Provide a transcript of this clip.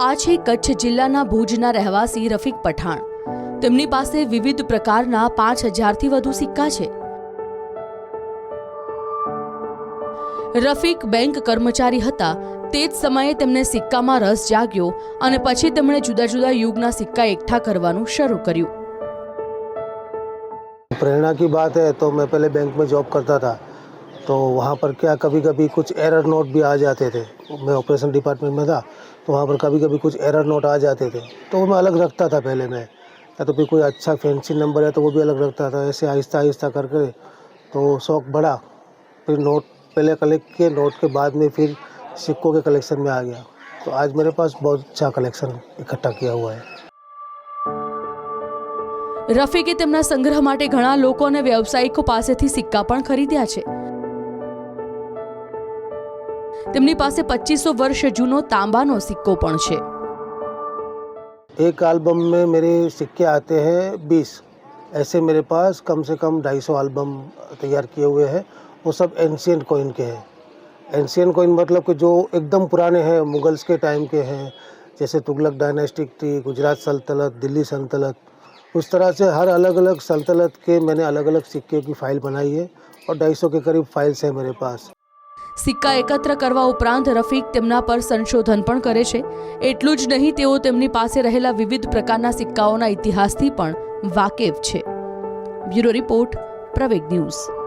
આ છે કચ્છ જિલ્લાના ભુજના રહેવાસી રફીક પઠાણ. તેમની પાસે વિવિધ પ્રકારના પાંચ હજારથી વધુ સિક્કા છે. રફીક બેંક કર્મચારી હતા. તે જ સમયે તેમને સિક્કામાં રસ જાગ્યો અને પછી તેમણે જુદા જુદા યુગના સિક્કા એકઠા કરવાનું શરૂ કર્યું. પ્રેરણા કી બાત હે તો મેં પહેલે બેંક મેં જોબ કરતા હતા. तो वहाँ पर क्या कभी कभी कुछ एरर नोट भी आ जाते थे मैं ऑपरेशन डिपार्टमेंट में था तो वहाँ पर कभी कभी कुछ एरर नोट आ जाते थे तो वो मैं अलग रखता था पहले मैं या तो फिर कोई अच्छा फैंसी नंबर है तो वो भी अलग रखता था ऐसे आहिस्ता आहिस्ता करके तो शौक बढ़ा फिर नोट पहले कलेक्ट किए नोट के बाद में फिर सिक्कों के कलेक्शन में आ गया तो आज मेरे पास बहुत अच्छा कलेक्शन इकट्ठा किया हुआ है રફીકે તેમના સંગ્રહ માટે ઘણા લોકો અને વ્યવસાયિકો પાસેથી સિક્કા પણ ખરીદ્યા છે તેમની પાસે પચીસો વર્ષ જૂનો તાંબાનો સિક્કો પણ છે एक एल्बम में मेरे सिक्के आते हैं बीस ऐसे मेरे पास कम से कम ढाई सौ एल्बम तैयार किए हुए हैं वो सब एंशियंट कॉइन के हैं एंशियंट कॉइन मतलब कि जो एकदम पुराने हैं मुगल्स के टाइम के हैं जैसे तुगलक डायनेस्टिक थी गुजरात सल्तनत दिल्ली सल्तनत उस तरह से हर अलग अलग सल्तनत के मैंने अलग अलग सिक्के की फ़ाइल बनाई है और ढाई सौ के करीब फाइल्स हैं मेरे पास સિક્કા એકત્ર કરવા ઉપરાંત રફીક તેમના પર સંશોધન પણ કરે છે. એટલું જ નહીં, તેઓ તેમની પાસે રહેલા વિવિધ પ્રકારના સિક્કાઓના ઇતિહાસથી પણ વાકેફ છે. Bureau report, Praveg news.